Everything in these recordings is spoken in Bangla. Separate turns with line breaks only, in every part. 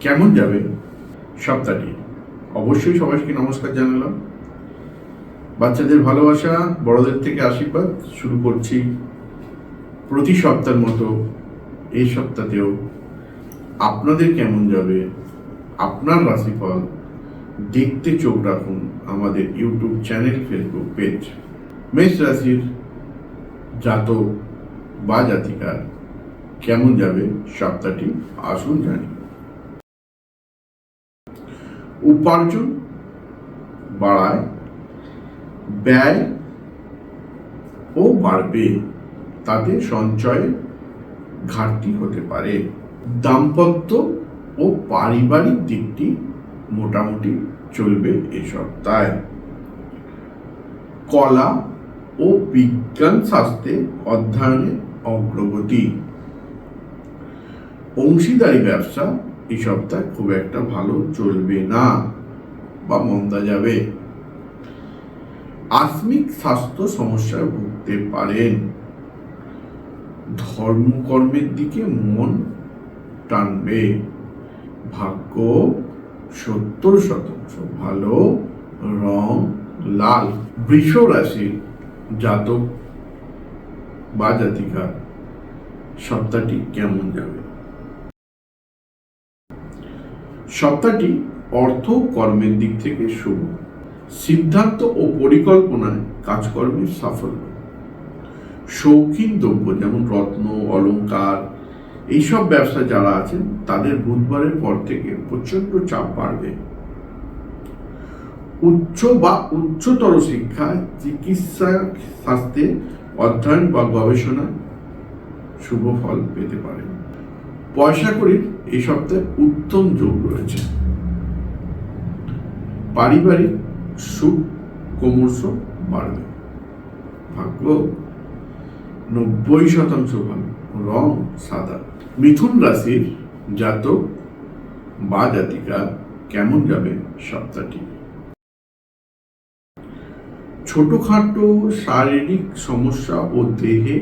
কেমন যাবে? সপ্তাহটি অবশ্যই সবাইকে নমস্কার জানালাম। বাচ্চাদের ভালোবাসা, বড়দের থেকে আশীর্বাদ শুরু করছি প্রতি সপ্তাহের মতো এই সপ্তাহতেও। আপনাদের কেমন যাবে? আপনার রাশিফল দেখতে চোখ রাখুন আমাদের ইউটিউব চ্যানেল, ফেসবুক পেজ। মেষ রাশির জাতক বা জাতিকার কেমন যাবে? সপ্তাহটি আসুন জানি। উপার্জন বাড়ায়, ব্যয় ও বাড়বে। তাতে সঞ্চয়ে ঘাটতি হতে পারে। দাম্পত্য ও পারিবারিক দিকটি মোটামুটি চলবে এ সপ্তাহে। কলা ও বিজ্ঞান শাস্ত্রে অধ্যয়নে অগ্রগতি। অংশীদারি ব্যবসা এই সপ্তাহে খুব একটা ভালো চলবে না বা মন্দা যাবে। আসমিক স্বাস্থ্য সমস্যায় ভুগতে পারেন। ধর্মকর্মের দিকে মন টানবে। ভাগ্য সত্তর শতাংশ ভালো, রং লাল। বৃষ রাশির জাতক বা জাতিকা সপ্তাহটি কেমন যাবে? সপ্তাহটি অর্থ কর্মের দিক থেকে শুভ। সিদ্ধান্ত ও পরিকল্পনায় কাজকর্মের সাফল্য। শৌখিন দ্রব্য যেমন রত্ন, অলংকার, এইসব ব্যবসা যারা আছেন, তাদের বুধবারের পর থেকে প্রচণ্ড চাপ বাড়বে। উচ্চ বা উচ্চতর শিক্ষা চিকিৎসা স্বাস্থ্যে অধ্যয়ন বা গবেষণা শুভ ফল পেতে পারেন। পয়সা করির এই সপ্তাহে উত্তম যোগ রয়েছে। পারিবারিক সুখ ক্রমশ বাড়বে। ভাগ্য নব্বই শতাংশ ভালো রং সাদা। মিথুন রাশির জাতক বা জাতিকা কেমন যাবে সপ্তাহটি? ছোটখাটো শারীরিক সমস্যা ও দেহে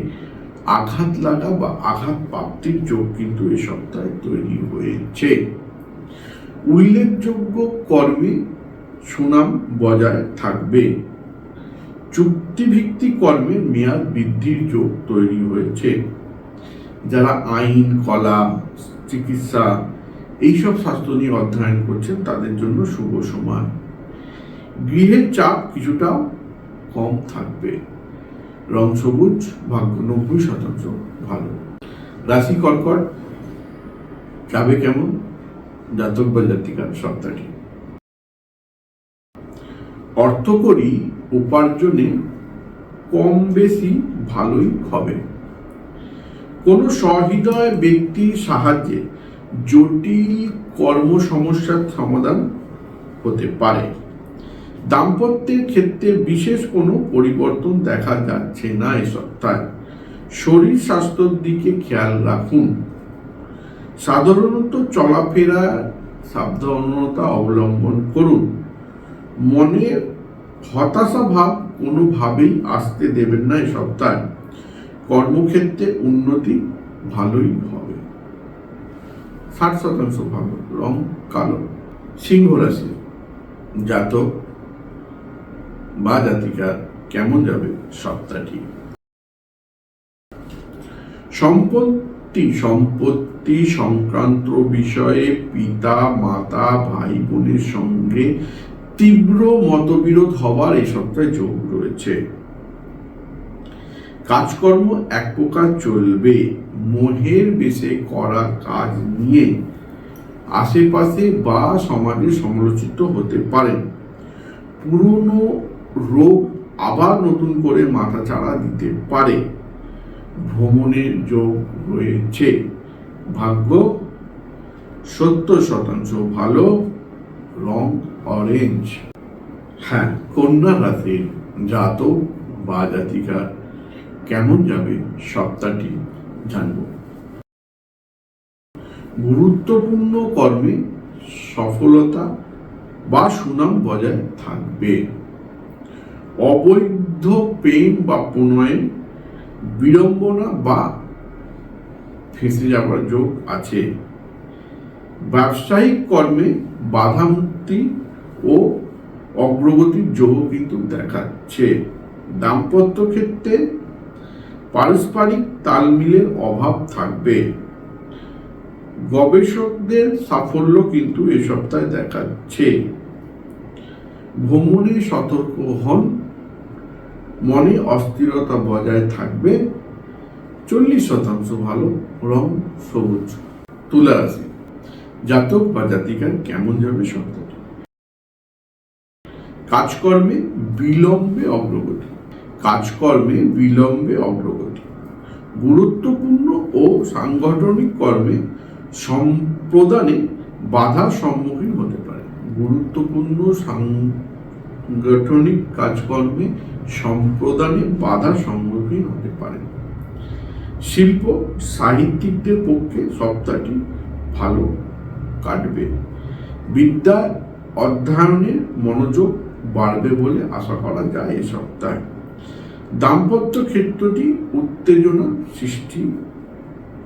আঘাত লাগা বা আঘাত প্রাপ্তির যোগ কিন্তু এ সপ্তাহে তৈরি হয়েছে। উল্লেখযোগ্য কর্মে সুনাম বজায় থাকবে। চুক্তিভিত্তিক কর্মের মেয়াদ বৃদ্ধির যোগ তৈরি হয়েছে। যারা আইন, কলা, চিকিৎসা এইসব স্বাস্থ্য নিয়ে অধ্যয়ন করছেন, তাদের জন্য শুভ সময়। গৃহের চাপ কিছুটা কম থাকবে। রং সবুজ, ভাগ্য নব্বই শতাংশ ভালো। রাশি কর্কট, যাবে কেমন? জাতক বা জাতিকার সপ্তাহটি অর্থকরী উপার্জনে কম বেশি ভালোই হবে। কোনো সহৃদয় ব্যক্তির সাহায্যে জটিল কর্ম সমস্যার সমাধান হতে পারে। দাম্পত্যের ক্ষেত্রে বিশেষ কোনো পরিবর্তন দেখা যাচ্ছে না এ সপ্তাহে। শরীর স্বাস্থ্যের দিকে খেয়াল রাখুন। সাধারণত চলাফেরা সাবধানতা অবলম্বন করুন। মনের হতাশা ভাব কোনোভাবেই আসতে দেবেন না এই সপ্তাহে। কর্মক্ষেত্রে উন্নতি ভালোই হবে। ষাট শতাংশ ভালো, রং কালো, সিংহ রাশি, জাতক বা জাতিকা কেমন যাবে সপ্তাহটি সম্পত্তি সম্পত্তি সংক্রান্ত বিষয়ে পিতা, মাতা, ভাই বোনের সঙ্গে তীব্র মতবিরোধ হওয়ার এই সপ্তাহে যোগ রয়েছে। কাজকর্ম এক প্রকার চলবে, মোহের বেশে করা কাজ নিয়ে আশেপাশে বা সমাজে সমালোচিত হতে পারেন পুরনো রোগ আবার নতুন করে মাথা চাড়া দিতে পারে। ভ্রমণের যোগ রয়েছে। ভাগ্য সত্তর শতাংশ ভালো, রং অরেঞ্জ হ্যাঁ কন্যা রাশির জাতক বা জাতিকা কেমন যাবে সপ্তাহটি জানব। গুরুত্বপূর্ণ কর্মে সফলতা বা সুনাম বজায় থাকবে। অবৈধ প্রেম বা প্রণয়ে বিড়ম্বনা বা ফেঁসে যাওয়ার যোগ আছে। ব্যবসায়িক কর্মে বাধা মুক্তি ও অগ্রগতির যোগ কিন্তু দেখাচ্ছে। দাম্পত্য ক্ষেত্রে পারস্পরিক তালমিলের অভাব থাকবে। গবেষকদের সাফল্য কিন্তু এ সপ্তাহে দেখাচ্ছে। ভ্রমণে সতর্ক হন মনে অস্থিরতা বজায় থাকবে। চল্লিশ শতাংশ ভালো, রং সবুজ। তুলা রাশি জাতক বা জাতিকার কেমন যাবে সপ্তাহটি কাজকর্মে বিলম্বে অগ্রগতি। কাজকর্মে বিলম্বে অগ্রগতি। গুরুত্বপূর্ণ ও সাংগঠনিক কর্মে সম্প্রদানে বাধার সম্মুখীন হতে পারে। গুরুত্বপূর্ণ সাংগঠনিক কাজকর্মে সম্প্রদানে বাধা সম্মুখীন হতে পারে। শিল্প সাহিত্যিকদের পক্ষে সপ্তাহটি ভালো কাটবে। বিদ্যা অধ্যয়নে মনোযোগ বাড়বে বলে আশা করা যায় এ সপ্তাহে। দাম্পত্য ক্ষেত্রটি উত্তেজনা সৃষ্টি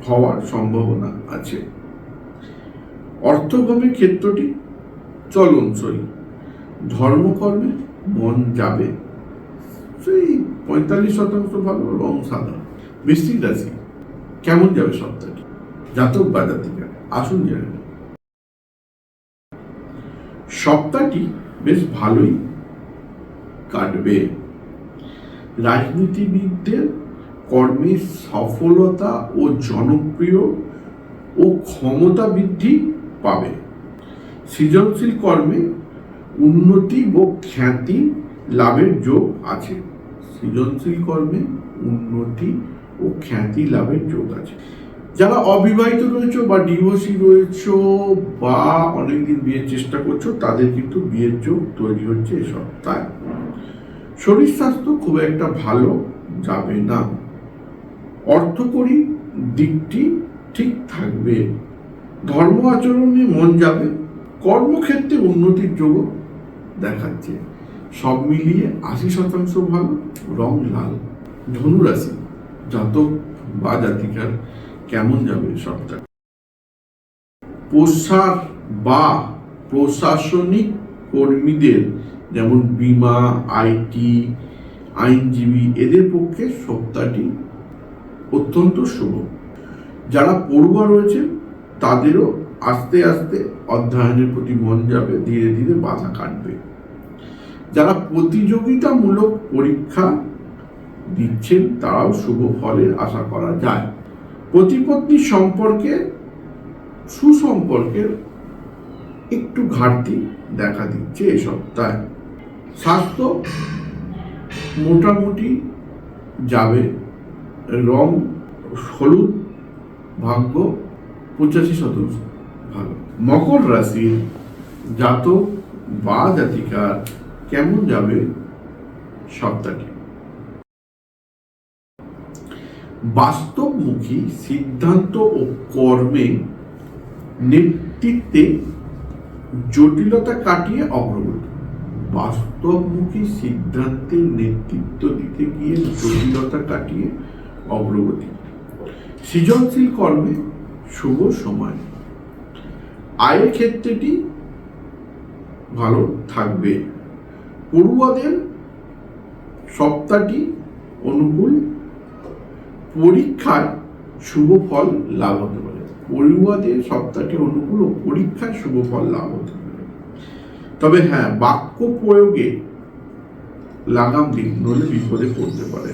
হওয়ার সম্ভাবনা আছে। অর্থগমের ক্ষেত্রটি চলনসই ধর্মকর্মে মন যাবে। সেই পঁয়তাল্লিশ শতাংশ ভালো রং সাদা বৃষ্টিক রাশি, কেমন যাবে সপ্তাহটি জাতক বা জাতিকা, আসুন জেনে সপ্তাহটি বেশ ভালোই কাটবে। রাজনীতিবিদদের কর্মে সফলতা ও জনপ্রিয় ও ক্ষমতা বৃদ্ধি পাবে। সৃজনশীল কর্মে উন্নতি ও খ্যাতি লাভের যোগ আছে। সৃজনশীল কর্মে উন্নতি ও খ্যাতি লাভের যোগ আছে। যারা অবিবাহিত রয়েছে বা ডিভোর্সি রয়েছে বা অনেকদিন বিয়ের চেষ্টা করছ, তাদের কিন্তু বিয়ের যোগ তৈরি হচ্ছে এ সপ্তাহে। শরীর স্বাস্থ্য খুব একটা ভালো যাবে না। অর্থকরী দিকটি ঠিক থাকবে। ধর্ম আচরণে মন যাবে। কর্মক্ষেত্রে উন্নতির যোগ দেখাচ্ছে। সব মিলিয়ে আশি শতাংশ ভালো, রং লাল। ধনুরাশি, জাতক বা জাতিকার কেমন যাবে সপ্তাহ প্রসার বা প্রশাসনিক কর্মীদের যেমন বিমা আইটি আইনজীবী, এদের পক্ষে সপ্তাহটি অত্যন্ত শুভ। যারা পড়ুয়া রয়েছে তাদেরও আস্তে আস্তে অধ্যয়নের প্রতি মন যাবে, ধীরে ধীরে বাধা কাটবে। যারা প্রতিযোগিতামূলক পরীক্ষা দিচ্ছেন, তারাও শুভ ফলের আশা করা যায়। প্রতিপত্তি সম্পর্কে, সুসম্পর্কের একটু ঘাটতি দেখা দিচ্ছে এ সপ্তাহে। স্বাস্থ্য মোটামুটি যাবে, রং হলুদ, ভাগ্য পঁচাশি শতাংশ। ভালো মকর রাশির জাতক বা জাতিকার কেমন যাবে সপ্তাহটি? বাস্তবমুখী সিদ্ধান্ত ও কর্মে নেতৃত্বে জটিলতা কাটিয়ে অগ্রগতি। বাস্তবমুখী সিদ্ধান্তের নেতৃত্ব দিতে গিয়ে জটিলতা কাটিয়ে অগ্রগতি। সৃজনশীল কর্মে শুভ সময়। আয়ের ক্ষেত্রেটি ভালো থাকবে। পড়ুয়াদের সপ্তাহটি অনুকূল, পরীক্ষায় শুভ ফল লাভ হতে পারে। পড়ুয়াদের সপ্তাহটি অনুকূল ও পরীক্ষায় শুভ ফল লাভ হতে পারে। তবে হ্যাঁ বাক্য প্রয়োগে লাগাম দিন, নইলে বিপদে পড়তে পারে।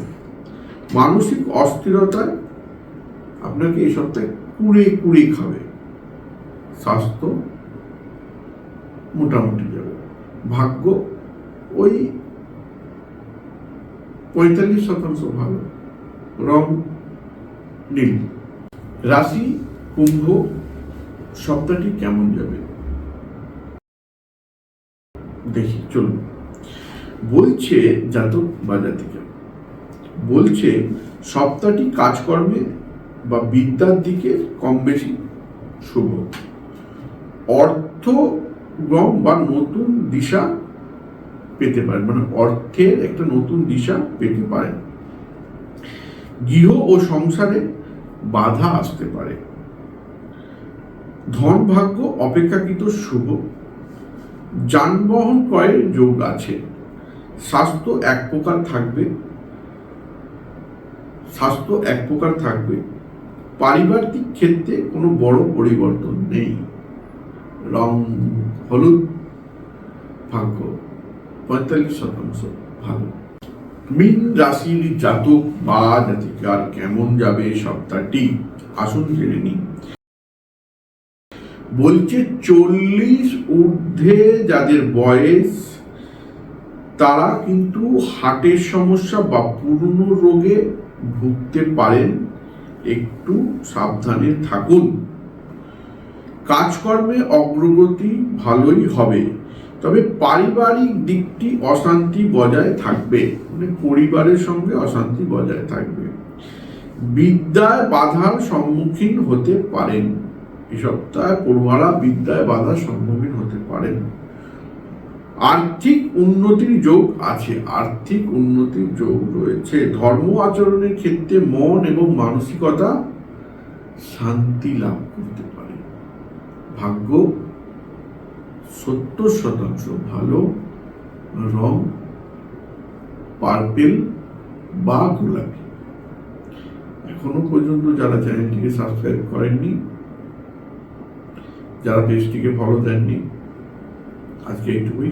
মানসিক অস্থিরতায় আপনাকে এই সপ্তাহে কুড়ে কুড়ে খাবে। স্বাস্থ্য মোটামুটি যাবে। ভাগ্য ওই পঁয়তাল্লিশ শতাংশ ভালো। রং নীল। রাশি, কুম্ভ, সপ্তাহটি কেমন যাবে? দেখি, চলুন। বলছে জাতক বা জাতিকা, বলছে সপ্তাহটি কাজকর্মে বা বিদ্যার দিকে কম বেশি শুভ। অর্থ গম বা নতুন দিশা পেতে পারেন মানে অর্থের একটা নতুন দিশা পেতে পারেন গৃহ ও সংসারে বাধা আসতে পারে। ধন ভাগ্য অপেক্ষাকৃত শুভ। যানবাহন ক্রয়ের যোগ আছে। স্বাস্থ্য এক প্রকার থাকবে। স্বাস্থ্য এক প্রকার থাকবে। পারিবারিক ক্ষেত্রে কোনো বড় পরিবর্তন নেই। রং হলুদ, ভাগ্য, পঁয়তাল্লিশ শতাংশ ভালো। মিন রাশির জাতক বা জাতিকার কেমন যাবে সপ্তাহটি আসুন জেনে নিই। বলছে চল্লিশ ঊর্ধ্বে যাদের বয়স, তারা কিন্তু হার্টের সমস্যা বা পুরনো রোগে ভুগতে পারেন। একটু সাবধানে থাকুন। কাজকর্মে অগ্রগতি ভালোই হবে, তবে পারিবারিক দিকটি অশান্তি বজায় থাকবে মানে পরিবারের সঙ্গে অশান্তি বজায় থাকবে। বিদ্যায় বাধার সম্মুখীন হতে পারেন, এই সপ্তাহে পড়ুয়ারা বিদ্যায় বাধার সম্মুখীন হতে পারেন। আর্থিক উন্নতির যোগ আছে, আর্থিক উন্নতির যোগ রয়েছে। ধর্ম আচরণের ক্ষেত্রে মন এবং মানসিকতা শান্তি লাভ করতে ভাগ্য সত্তর শতাংশ ভালো, রং পার্পেল বা গোলাপি। এখনও পর্যন্ত যারা চ্যানেলটিকে সাবস্ক্রাইব করেননি, যারা পেজটিকে ফলো দেননি, আজকে এইটুকুই।